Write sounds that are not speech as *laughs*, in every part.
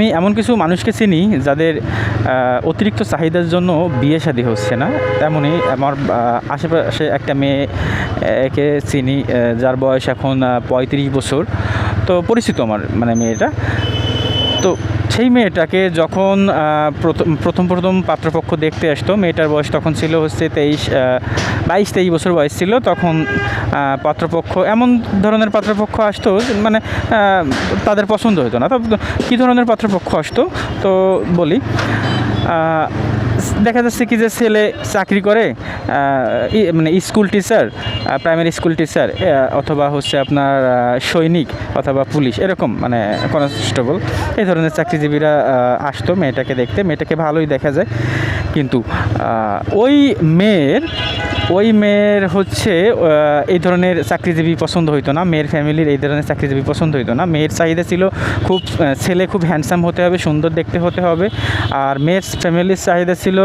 আমি এমন কিছু মানুষকে চিনি যাদের অতিরিক্ত চাহিদার জন্য বিয়ে শাদী হচ্ছে না। তেমনই আমার আশেপাশে একটা মেয়ে আহ, চিনি যার বয়স এখন পঁয়ত্রিশ বছর। তো পরিচিত আমার মানে মেয়েটা। তো সেই মেয়েটাকে যখন প্রথম প্রথম প্রথম পাত্রপক্ষ দেখতে আসতো মেয়েটার বয়স তখন ছিল হচ্ছে তেইশ বাইশ তেইশ বছর বয়স ছিল, তখন পাত্রপক্ষ এমন ধরনের পাত্রপক্ষ আসতো মানে তাদের পছন্দ হতো না। তো কী ধরনের পাত্রপক্ষ আসতো? তো বলি দেখা যাচ্ছে কি যে ছেলে চাকরি করে মানে school teacher primary school teacher অথবা হচ্ছে আপনার সৈনিক অথবা পুলিশ, এরকম মানে কনস্টেবল। এই ধরনের চাকরিজীবীরা আসতো মেয়েটাকে দেখতে। মেয়েটাকে ভালোই দেখা যায়। কিন্তু ওই মেয়ের ওই মেয়ের হচ্ছে এই ধরনের চাকরিজীবী পছন্দ হইতো না। মেয়ের ফ্যামিলির এই ধরনের চাকরিজীবী পছন্দ হইতো না। মেয়ের চাহিদা ছিল খুব ছেলে খুব হ্যান্ডসাম হতে হবে, সুন্দর দেখতে হতে হবে। আর মেয়ের ফ্যামিলির চাহিদা ছিল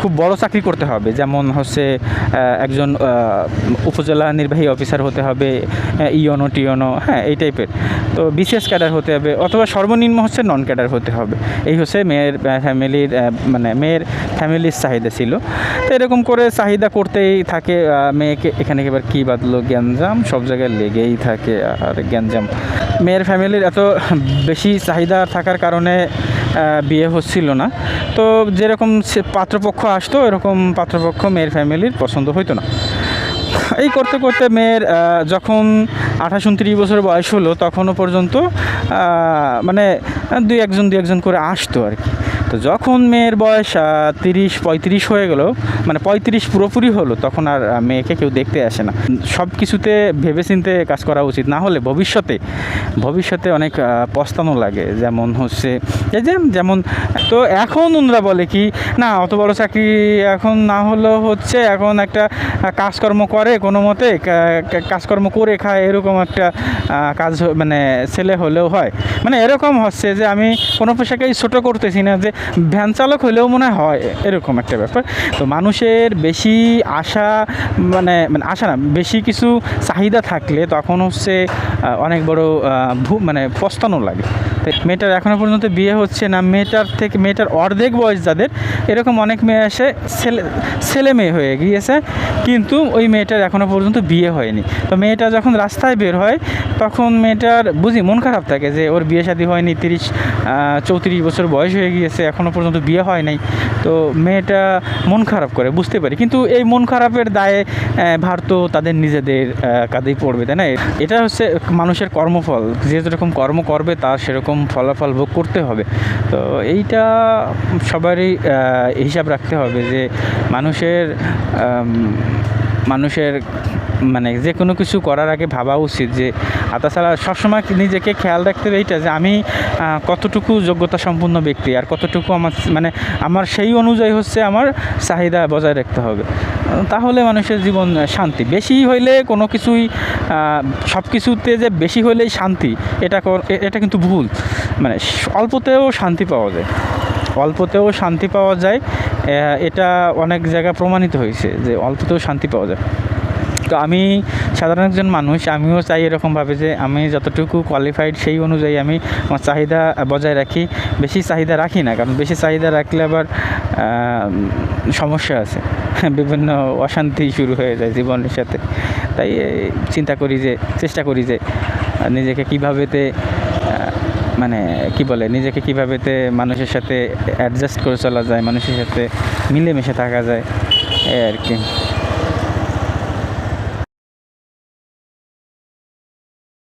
খুব বড় চাকরি করতে হবে। যেমন হচ্ছে একজন উপজেলা নির্বাহী অফিসার হতে হবে ইয়নো টিয়নো হ্যাঁ এই টাইপের। তো বিশেষ ক্যাডার হতে হবে, অথবা সর্বনিম্ন হচ্ছে নন ক্যাডার হতে হবে। এই হচ্ছে মেয়ের ফ্যামিলির মানে মেয়ের ফ্যামিলির চাহিদা ছিল। তো এরকম করে চাহিদা করতেই থাকে মেয়েকে, এখানে এবার কী বাদলো গ্যাঞ্জাম? সব জায়গায় লেগেই থাকে আর গ্যাঞ্জাম। মেয়ের ফ্যামিলির এত বেশি চাহিদা থাকার কারণে বিয়ে হচ্ছিল না। তো যেরকম সে পাত্রপক্ষ আসতো, এরকম পাত্রপক্ষ মেয়ের ফ্যামিলির পছন্দ হইতো না। এই করতে করতে মেয়ের যখন আঠাশ উনত্রিশ বছর বয়স হলো, তখনও পর্যন্ত মানে দুই একজন দুই একজন করে আসতো আর কি। তো যখন মেয়ের বয়স তিরিশ, পঁয়ত্রিশ হয়ে গেল মানে পঁয়ত্রিশ পুরোপুরি হলো, তখন আর মেয়েকে কেউ দেখতে আসে না। সব কিছুতে ভেবেচিন্তে কাজ করা উচিত। না হলে ভবিষ্যতে ভবিষ্যতে অনেক পস্তানো লাগে। যেমন হচ্ছে যেমন তো এখন ওনরা বলে কি, না, অত বড় চাকরি এখন না হলেও হচ্ছে, এখন একটা কাজকর্ম করে কোনো মতে কাজকর্ম করে খায় এরকম একটা কাজ মানে ছেলে হলেও হয়। মানে এরকম হচ্ছে যে আমি কোনো পেশাকেই ছোটো করতেছি না, যে ভ্যান চালক হলেও মনে হয় এরকম একটা ব্যাপার। তো মানুষের বেশি আশা মানে মানে আশা না, বেশি কিছু চাহিদা থাকলে তখন হচ্ছে অনেক বড় মানে পস্তানো লাগে। মেয়েটার এখনও পর্যন্ত বিয়ে হচ্ছে না, মেয়েটার থেকে মেয়েটার অর্ধেক বয়স যাদের। এরকম অনেক মেয়ে এসে ছেলে ছেলে মেয়ে হয়ে গিয়েছে, কিন্তু ওই মেয়েটার এখনও পর্যন্ত বিয়ে হয়নি। তো মেয়েটা যখন রাস্তায় বের হয়, তখন মেয়েটার বুঝি মন খারাপ থাকে যে ওর বিয়ে শাদী হয়নি, তিরিশ চৌত্রিশ বছর বয়স হয়ে গিয়েছে এখনও পর্যন্ত বিয়ে হয় নাই। তো মেয়েটা মন খারাপ করে, বুঝতে পারি। কিন্তু এই মন খারাপের দায়ে ভার তো তাদের নিজেদের কাঁধেই পড়বে, তাই না? এটা হচ্ছে মানুষের কর্মফল। যে যেরকম কর্ম করবে, তার সেরকম ফলাফল ভোগ করতে হবে। তো এইটা সবারই হিসাব রাখতে হবে যে মানুষের মানুষের মানে যে কোনো কিছু করার আগে ভাবা উচিত যে তাছাড়া সবসময় নিজেকে খেয়াল রাখতে হবে এইটা যে আমি কতটুকু যোগ্যতা সম্পন্ন ব্যক্তি আর কতটুকু আমার মানে আমার সেই অনুযায়ী হচ্ছে আমার চাহিদা বজায় রাখতে হবে। তাহলে মানুষের জীবন শান্তি। বেশি হইলে কোনো কিছুই সব কিছুতে যে বেশি হইলেই শান্তি, এটা এটা কিন্তু ভুল। মানে অল্পতেও শান্তি পাওয়া যায়। অল্পতেও শান্তি পাওয়া যায় এটা অনেক জায়গায় প্রমাণিত হয়েছে যে অল্পতেও শান্তি পাওয়া যায়। তো আমি সাধারণ একজন মানুষ, আমিও চাই এরকমভাবে যে আমি যতটুকু কোয়ালিফাইড সেই অনুযায়ী আমি আমার চাহিদা বজায় রাখি। বেশি চাহিদা রাখি না, কারণ বেশি চাহিদা রাখলে আবার সমস্যা আছে। *laughs* বিভিন্ন অশান্তি শুরু হয়ে যায় জীবনের সাথে। তাই চিন্তা করি যে, চেষ্টা করি যে, নিজেকে কীভাবেতে মানে কি বলে, নিজেকে কীভাবেতে মানুষের সাথে অ্যাডজাস্ট করে চলা যায়, মানুষের সাথে মিলেমিশে থাকা যায় এই আর কি।